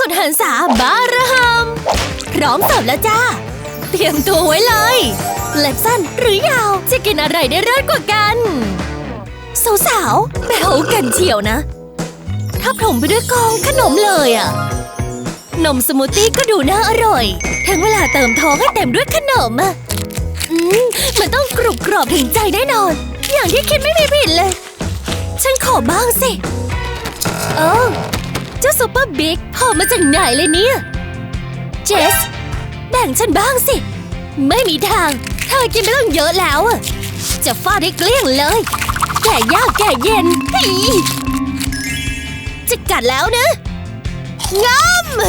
สุดหันษาบาระฮัมพร้อมเสิร์ฟแล้วจ้า เตรียมตัวไว้เลย เล็บสั้นหรือยาว จะกินอะไรได้เลิศกว่ากัน สาวๆแบวกันเชียวนะทับถมไปด้วยกองขนมเลยอะนมสมูทตี้ก็ดูน่าอร่อย ถึงเวลาเติมท้องให้เต็มด้วยขนมอะอืมมันต้องกรุบกรอบถึงใจแน่นอน อย่างที่คิดไม่มีผิดเลย ฉันขอบ้างสิ เออ เจ้าซูเปอร์บิ๊กพอมาจากไหนเลยเนี่ย เจส แบ่งฉันบ้างสิ ไม่มีทาง เธอกินไปตั้งเยอะแล้วอะจะฟาดให้เกลี้ยงเลย แก่ยากแก่เย็นฮีจะกัดแล้วนะง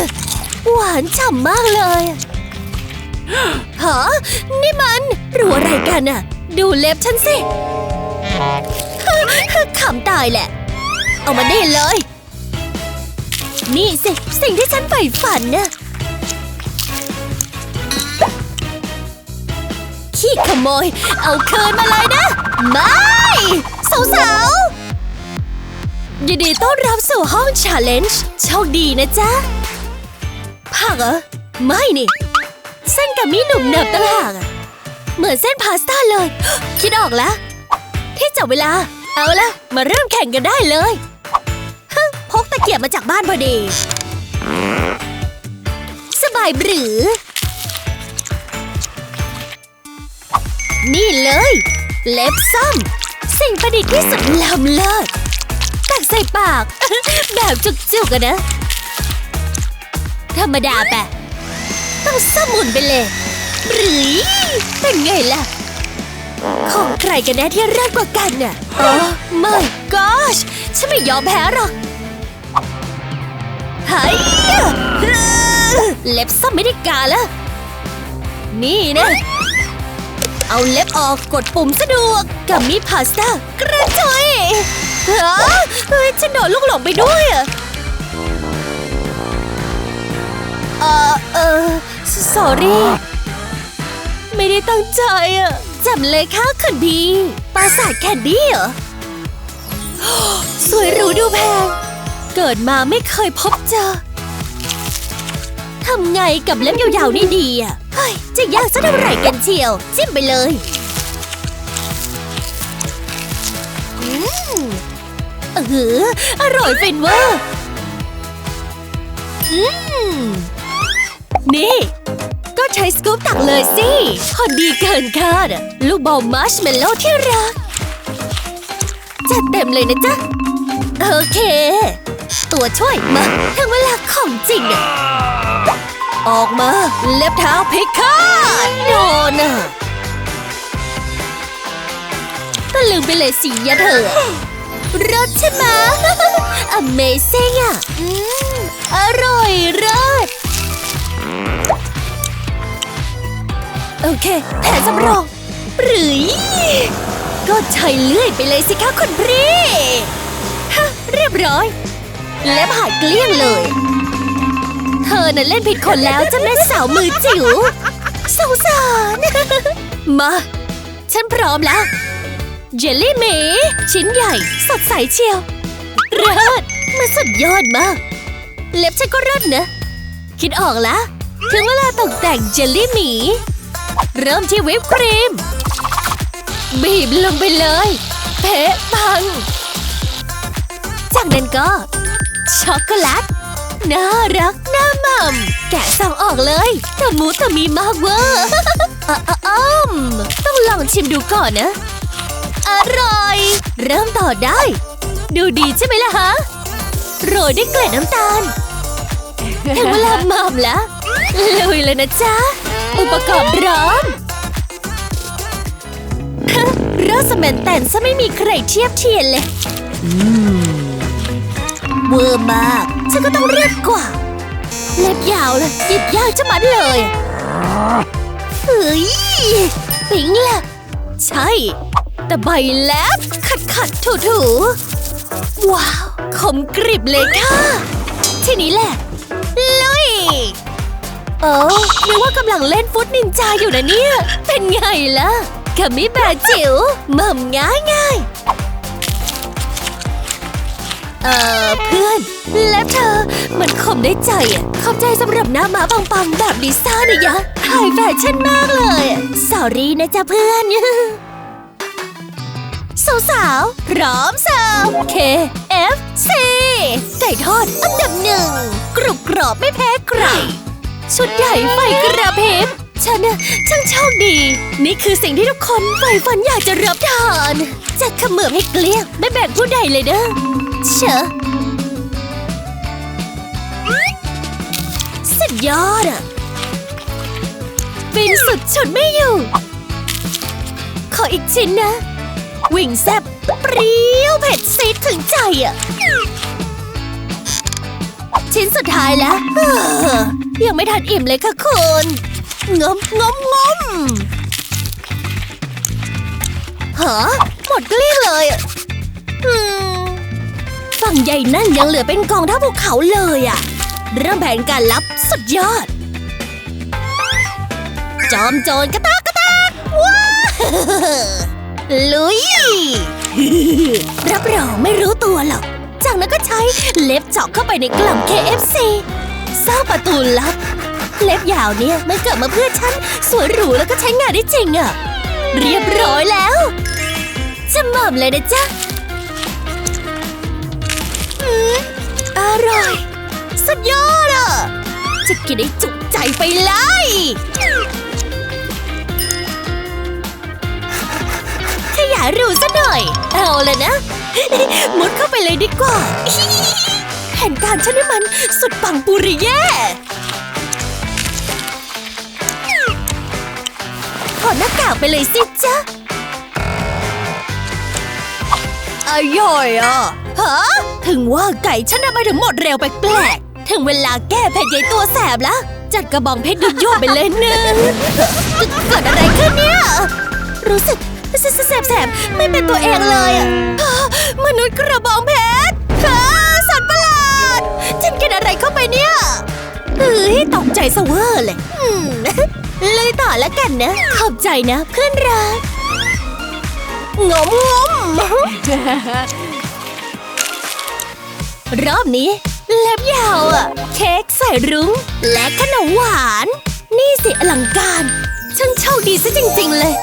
ำหวานฉ่ำมากเลยฮะนี่มันรัวอะไรกันอะดูเล็บฉันสิขำตายแหละ เอามานี่เลย นี่สิ สิ่งที่ฉันใฝ่ฝันน่ะขี้ขโมย เอาคืนมาเลยนะ ไม่ สาวๆยินดีต้อนรับสู่ห้องชาเลนจ์โชคดีนะจ๊ะผักเหรอ ไม่นี่ เส้นกับมีหนุ่มเนิบต่างหากเหมือนเส้นพาสต้าเลย คิดออกแล้ว ที่จับเวลา เอาละมาเริ่มแข่งกันได้เลย ตะเกียบมาจากบ้านพอดี สบายหรือ นี่เลย เล็บซ้ำสิ่งประดิษฐ์ที่สุดล้ำเลิศตักใส่ปาก แบบจุกๆอะนะ ธรรมดาแปะต้องสมุนไปเลย หรือเป็นไงล่ะ ของใครกันแน่ที่แรกกว่ากันน่ะ โอ้ไม่ gosh ฉันไม่ยอมแพ้หรอก เฮ้ยเล็บซ้ำไม่ได้การแล้วนี่นะ เอาเล็บออกกดปุ่มสะดวกกับมีพาสต้ากระจอยฮะเฮ้ยฉันโดนลูกหลงไปด้วยอะเออเออ sorry ไม่ได้ตั้งใจอะจำเลยค่ะคุณบีปราสาทแคนดี้เหรอสวยหรูดูแพง เกิดมาไม่เคยพบเจอ ทำไงกับเล็บยาวๆนี่ดีอะ เฮ้ย จะยากสักเท่าไหร่กันเชียว จิ้มไปเลยอืมเอออร่อยเป็นเวอร์อืม นี่ ก็ใช้สกู๊ปตักเลยสิ พอดีเกินคาดอะลูกบอลมัชเมลโล่ที่รัก จัดเต็มเลยนะจ๊ะ โอเค ตัวช่วยมาถึงเวลาของจริงอะออกมา เล็บเท้าพิฆาตโดนอะก็ลืมไปเลยสิยะเธอรสใช่ไหม Amazing อะอร่อยรสโอเค แผนสำรองหรือก็ใช้เลื่อยไปเลยสิคะคุณพี่ ฮะ เรียบร้อย เล็บหายเกลี้ยงเลย เธอน่ะเล่นผิดคนแล้วจ้าแม่สาวมือจิ๋วสงสาร มา ฉันพร้อมแล้ว เจลลี่หมี ชิ้นใหญ่ สดใสเชียวเลิศมันสุดยอดมาก เล็บฉันก็เลิศนะ คิดออกแล้ว ถึงเวลาตกแต่งเจลลี่หมี เริ่มที่วิปครีม บีบลงไปเลยเป๊ะปัง จากนั้นก็ ช็อกโกแลตน่ารักน่าหม่ำแกะซองออกเลยแต่มูแต่มีมากเวอร์อ้ออ้อมต้องลองชิมดูก่อนนะ อร่อย เริ่มต่อได้ ดูดีใช่ไหมล่ะฮะ โรยด้วยเกล็ดน้ำตาลถึงเวลาหม่ำแล้วลุยเลยนะจ๊ะ อุปกรณ์พร้อมรสแมนแตนซะไม่มีใครเทียบเทียนเลย เวอร์มาก ฉันก็ต้องเลือกกว่า เล็บยาวเลยหยิบยากจะมัดเลยเฮ้ยปิ๊งล่ะใช่ แต่ใบเล็บขัดขัดถูถูๆว้าวคมกริบเลยค่ะ ทีนี้แหละ ลุย เออนึกว่ากำลังเล่นฟุตนินจาอยู่นะเนี่ย เป็นไงล่ะกัมิแบบจิ๋วหม่ำง่ายง่าย เออเพื่อน แล้วเธอ มันคมได้ใจอะขอบใจสำหรับหน้ามาปังๆ แบบลิซ่าเนี่ยยะไฮแฟชั่นมากเลยสอรี่นะจ๊ะเพื่อน สาวๆพร้อมเสิร์ฟ KFC ไก่ทอดอันดับหนึ่ง กรุบกรอบไม่แพ้ใคร ชุดใหญ่ไฟกระพริบฉันน่ะช่างโชคดี นี่คือสิ่งที่ทุกคนใฝ่ฝันอยากจะรับทานจะขมือบให้เกลี้ยงไม่แบ่งผู้ใดเลยเด้อ เชอะสุดยอดอะฟินสุดฉุดไม่อยู่ ขออีกชิ้นนะ วิ่งแซบเปรี้ยวเผ็ดซีดถึงใจอะชิ้นสุดท้ายแล้ว ยังไม่ทันอิ่มเลยค่ะคุณงมงมงมฮะหมดเกลี้ยงเลยอืม ฝั่งใหญ่นั่นยังเหลือเป็นกองท่าภูเขาเลยอะเริ่มแผนการลับสุดยอด จอมโจรกระตากกระตากว้าลุย รับรองไม่รู้ตัวหรอก จากนั้นก็ใช้เล็บเจาะเข้าไปในกล่อง KFC สร้างประตูลับ เล็บยาวเนี่ยมันเกิดมาเพื่อฉัน สวยหรูแล้วก็ใช้งานได้จริงอะเรียบร้อยแล้วจะหม่อมเลยนะจ๊ะ อร่อย สุดยอดอะ จะกินได้จุใจไปเลย ขยายรูซะหน่อย เอาเลยนะ มุดเข้าไปเลยดีกว่า แผนการฉันนี่มันสุดปังปุริเย่ถอดหน้ากากไปเลยสิจ๊ะอร่อยอะ ฮะถึงว่าไก่ฉันทำไมถึงหมดเร็วไปแปลกๆถึงเวลาแก้เผ็ดใหญ่ตัวแสบแล้ว จัดกระบองเพชรยั่วๆไปเลยหนึ่งเกิดอะไรขึ้นเนี่ย รู้สึกแสบแสบแสบไม่เป็นตัวเองเลยอะฮะมนุษย์กระบองเพชรฮะสัตว์ประหลาด ฉันกินอะไรเข้าไปเนี่ยเฮ้ยตกใจสะเวอร์เลยเลยต่อแล้วกันนะ ขอบใจนะเพื่อนรักงมงม รอบนี้เล็บยาวอะเค้กใส่รุ้ง และขนมหวาน นี่สิอลังการฉันโชคดีซะจริง ๆ เลย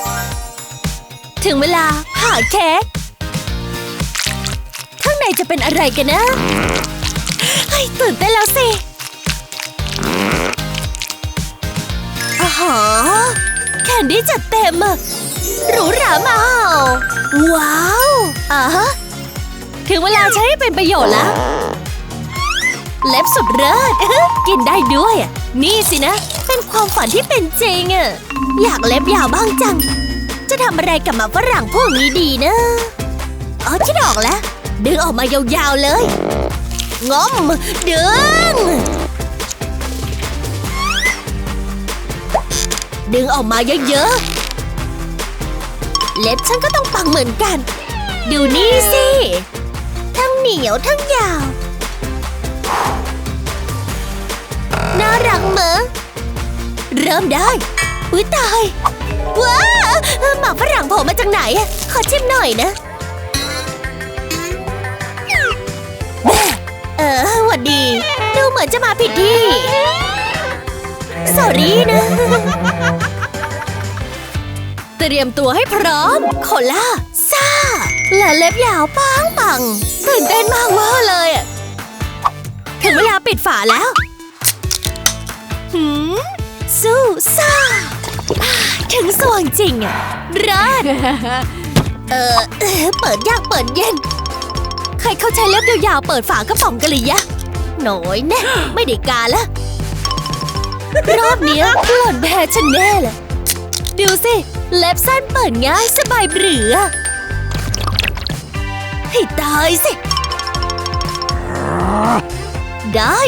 ถึงเวลาผ่าเค้กข้างในจะเป็นอะไรกันนะเฮ้ตื่นเต้นแล้วสิอ๋อแคนดี้จัดเต็มอะหรูหรามาว้าวอ่าฮะ ถึงเวลาใช้ให้เป็นประโยชน์แล้ว เล็บสุดเลิศกินได้ด้วย นี่สินะ เป็นความฝันที่เป็นจริงอะอยากเล็บยาวบ้างจัง จะทำอะไรกับหมาฝรั่งพวกนี้ดีนะอ๋อคิดออกแล้ว ดึงออกมายาวๆเลยงอมดึง ดึงออกมาเยอะๆ เล็บฉันก็ต้องปังเหมือนกัน ดูนี่สิ เหนียวทั้งยาว น่ารักเหมอเริ่มได้ อุ้ยตาย ว้าหมาฝรั่งโผล่มาจากไหน ขอชิมหน่อยนะ เออหวัดดี ดูเหมือนจะมาผิดที่ สอรี่นะ เตรียมตัวให้พร้อม โคล่า และเล็บยาวปังปังตื่นเต้นมากเวอร์เลยอะถึงเวลาปิดฝาแล้วหืมสู้ซ่าถึงสว่างจริงอะรัดเออเอ่อเปิดยากเปิดเย็น ใครเข้าใช้เล็บยาวๆเปิดฝากระป๋องกันเลยยะหน่อยแน่ไม่ได้การละรอบเนี้ยหล่อนแพ้ฉันแน่เลยดูสิ เล็บสั้นเปิดง่ายสบายเรือ ให้ตายสิ ได้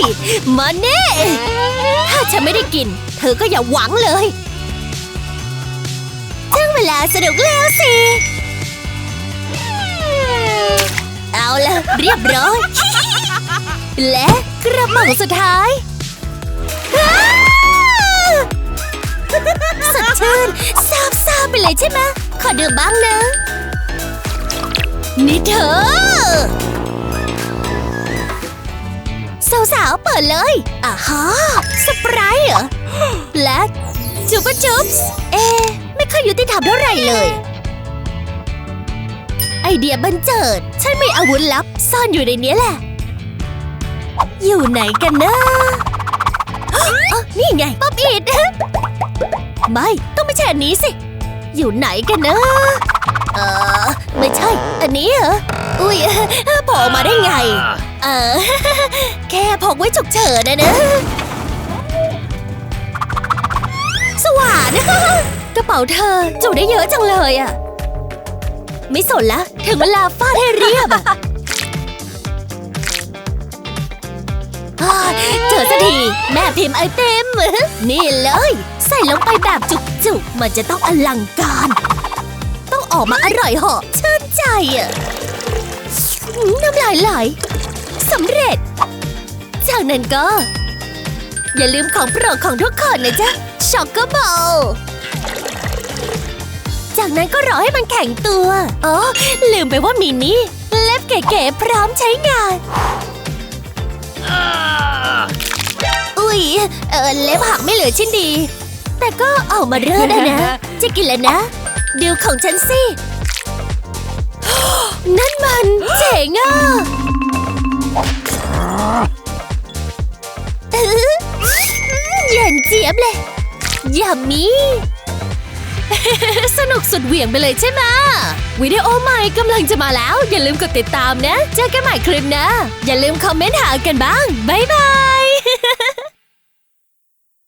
มาเน่ ถ้าฉันไม่ได้กิน เธอก็อย่าหวังเลยถึงเวลาสนุกแล้วสิ เอาละเรียบร้อย และกระหม่อมสุดท้ายสดชื่นซาบซาบไปเลยใช่ไหมขอดื่มบ้างนะ นี่เธอ สาวๆ เปิดเลยอ่าฮะสปรท์เหรอ และจูบจุ๊บเอ ไม่ค่อยยุติธรรมเท่าไหร่เลย ไอเดียบันเจิด ฉันมีอาวุธลับ ซ่อนอยู่ในนี้แหละ อยู่ไหนกันนะอ๋อนี่ไง ป๊อปอิดไม่ ต้องไม่ใช่อันนี้สิ อยู่ไหนกันนะ เออไม่ใช่ อันนี้เหรอ อุ้ยโผล่มาได้ไง เออ แค่พกไว้ฉุกเฉินนะนะ สว่านกระเป๋าเธอจุได้เยอะจังเลยอะไม่สนละ ถึงเวลาฟาดให้เรียบอะอ่าเจอสักทีแม่พิมพ์ไอเต็มนี่เลย ใส่ลงไปแบบจุกๆ มันจะต้องอลังการต้ อออกมาอร่อยเหาะชื่นใจอะน้ำลายไหลสำเร็จ จากนั้นก็ อย่าลืมของโปรดของทุกคนนะจ๊ะช็อกโกบอลจากนั้นก็รอให้มันแข็งตัวอ๋อลืมไปว่ามีนี่เล็บเก๋ๆพร้อมใช้งานอุ๊ยเออเล็บหักไม่เหลือชิ้นดี แต่ก็เอามาเรื่อได้นะ จะกินแล้วนะ ดูของฉันสิ นั่นมันเจ๋งอะเออเย็นเจี๊ยบเลยยามีสนุกสุดเหวี่ยงไปเลยใช่ไหมวิดีโอใหม่กำลังจะมาแล้ว อย่าลืมกดติดตามนะ เจอกันใหม่คลิปนะ อย่าลืมคอมเมนต์หากันบ้าง บ๊ายบาย